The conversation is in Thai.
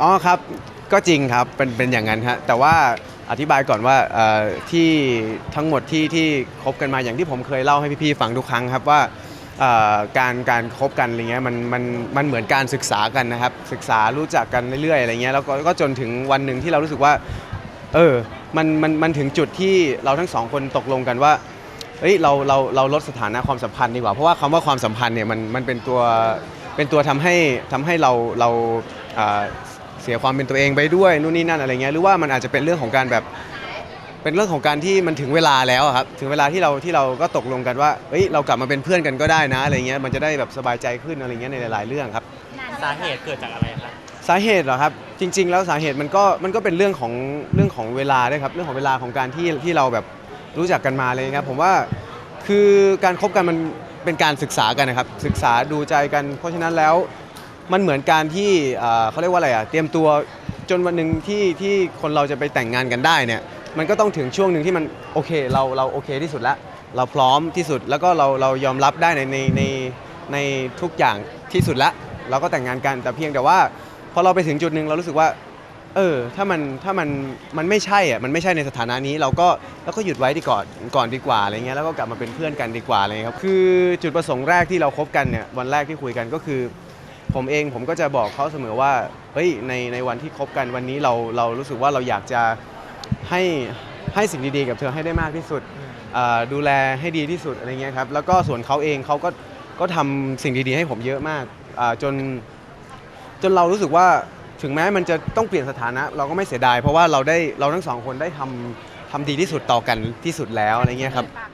อ๋อครับก็จริงครับเป็นเป็นอย่างนั้นฮะแต่ว่าอธิบายก่อนว่าเอ่อที่ทั้งหมดที่ที่คบกันมาอย่างที่ผมเคยเล่าให้พี่ๆฟังทุกครั้งครับว่าเอ่อการการคบกันอะไรเงี้ยมันมันมันเหมือนการศึกษากันนะครับ ศึกษารู้จักกันเรื่อยๆอะไรเงี้ยแล้วก็ก็จนถึงวันหนึ่งที่เรารู้สึกว่า เออ มันมันมันถึงจุดที่เราทั้งสองคนตกลงกันว่า เฮ้ยเราเราเราลดสถานะความสัมพันธ์ดีกว่า เพราะว่าคำว่าความสัมพันธ์เนี่ยมันมันเป็นตัวเป็นตัวทำให้ทำให้เราเราอ่า เสียความเป็นตัวเองไปด้วยนู่นนี่นั่นอะไรเงี้ยหรือว่ามันอาจจะเป็นเรื่องของการแบบ เป็นเรื่องของการที่มันถึงเวลาแล้วอะครับถึงเวลาที่เราที่เราก็ตกลงกันว่าเฮ้ยเรากลับมาเป็นเพื่อนกันก็ได้นะอะไรเงี้ยมันจะได้แบบสบายใจขึ้นอะไรเงี้ยในหลาย ๆ เรื่องครับ สาเหตุเกิดจากอะไรครับ สาเหตุเหรอครับจริง ๆ แล้วสาเหตุมันก็มันก็เป็นเรื่องของเรื่องของเวลาด้วยครับเรื่องของเวลาของการที่ที่เราแบบรู้จักกันมาเลยครับผมว่าคือการคบกันมันเป็นการศึกษากันนะครับศึกษาดูใจกันเพราะฉะนั้นแล้ว มันเหมือนการที่เอ่อเขาเรียกว่าอะไรอะเตรียมตัวจนวันหนึ่งที่ที่คนเราจะไปแต่งงานกันได้เนี่ยมันก็ต้องถึงช่วงหนึ่งที่มันโอเคเราเราโอเคที่สุดแล้ว เราพร้อมที่สุดแล้วก็เราเรายอมรับได้ในในในในทุกอย่างที่สุดแล้วเราก็แต่งงานกันแต่เพียงแต่ว่าพอเราไปถึงจุดหนึ่งเรารู้สึกว่า เออถ้ามันถ้ามันมันไม่ใช่อะมันไม่ใช่ในสถานะนี้เราก็เราก็หยุดไว้ดีก่อนก่อนดีกว่าอะไรเงี้ยแล้วก็กลับมาเป็นเพื่อนกันดีกว่าอะไรเงี้ยครับคือจุดประสงค์แรกที่เราคบกันเนี่ยวันแรกที่คุยกันก็คือ ผมเองผมก็จะบอกเขาเสมอว่าเฮ้ยในในวันที่คบกันวันนี้เราเรารู้สึกว่าเราอยากจะให้ให้สิ่งดีๆ กับเธอให้ได้มากที่สุดอ่าดูแลให้ดีที่สุดอะไรเงี้ยครับแล้วก็ส่วนเขาเองเขาก็ก็ทำสิ่งดีๆ ให้ผมเยอะมากอ่าจนจนเรารู้สึกว่าถึงแม้มันจะต้องเปลี่ยนสถานะ เราก็ไม่เสียดายเพราะว่าเราได้เราทั้งสองคนได้ทำทำดีที่สุดต่อกันที่สุดแล้วอะไรเงี้ยครับฝาก